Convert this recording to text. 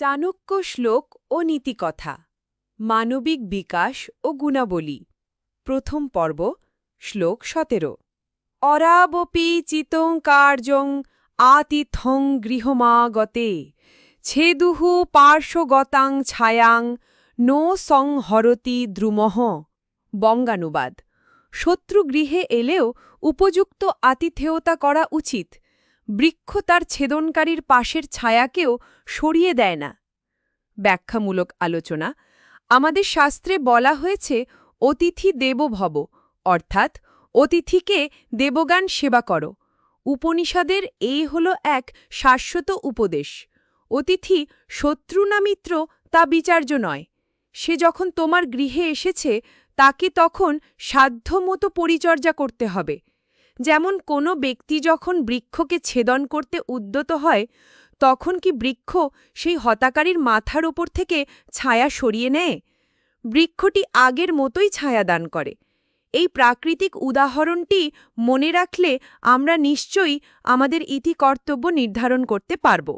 চাণক্য শ্লোক ও নীতিকথা, মানবিক বিকাশ ও গুণাবলী, প্রথম পর্ব, শ্লোক সতেরো। অরাবপি চিতং কার্যং আতিথং গৃহমাগতে, ছেদুহু পার্শ্বগতাং ছায়াং নো সংহরতি দ্রুমহ। বঙ্গানুবাদ। শত্রু গৃহে এলেও উপযুক্ত আতিথেয়তা করা উচিত। বৃক্ষ তার ছেদনকারীর পাশের ছায়াকেও সরিয়ে দেয় না। ব্যাখ্যামূলক আলোচনা, আমাদের শাস্ত্রে বলা হয়েছে, অতিথি দেবভব অর্থাৎ, অতিথিকে দেবগান সেবা করো উপনিষদের এই হল এক শাশ্বত উপদেশ। অতিথি শত্রু না মিত্র তা বিচার্য নয়। সে যখন তোমার গৃহে এসেছে, তাকে তখন সাধ্যমতো পরিচর্যা করতে হবে। যেমন কোনো ব্যক্তি যখন বৃক্ষকে ছেদন করতে উদ্যত হয়, তখন কি বৃক্ষ সেই হতাকারীর মাথার ওপর থেকে ছায়া সরিয়ে নেয়? বৃক্ষটি আগের মতোই ছায়া দান করে। এই প্রাকৃতিক উদাহরণটি মনে রাখলে আমরা নিশ্চয়ই আমাদের ইতি কর্তব্য নির্ধারণ করতে পারব।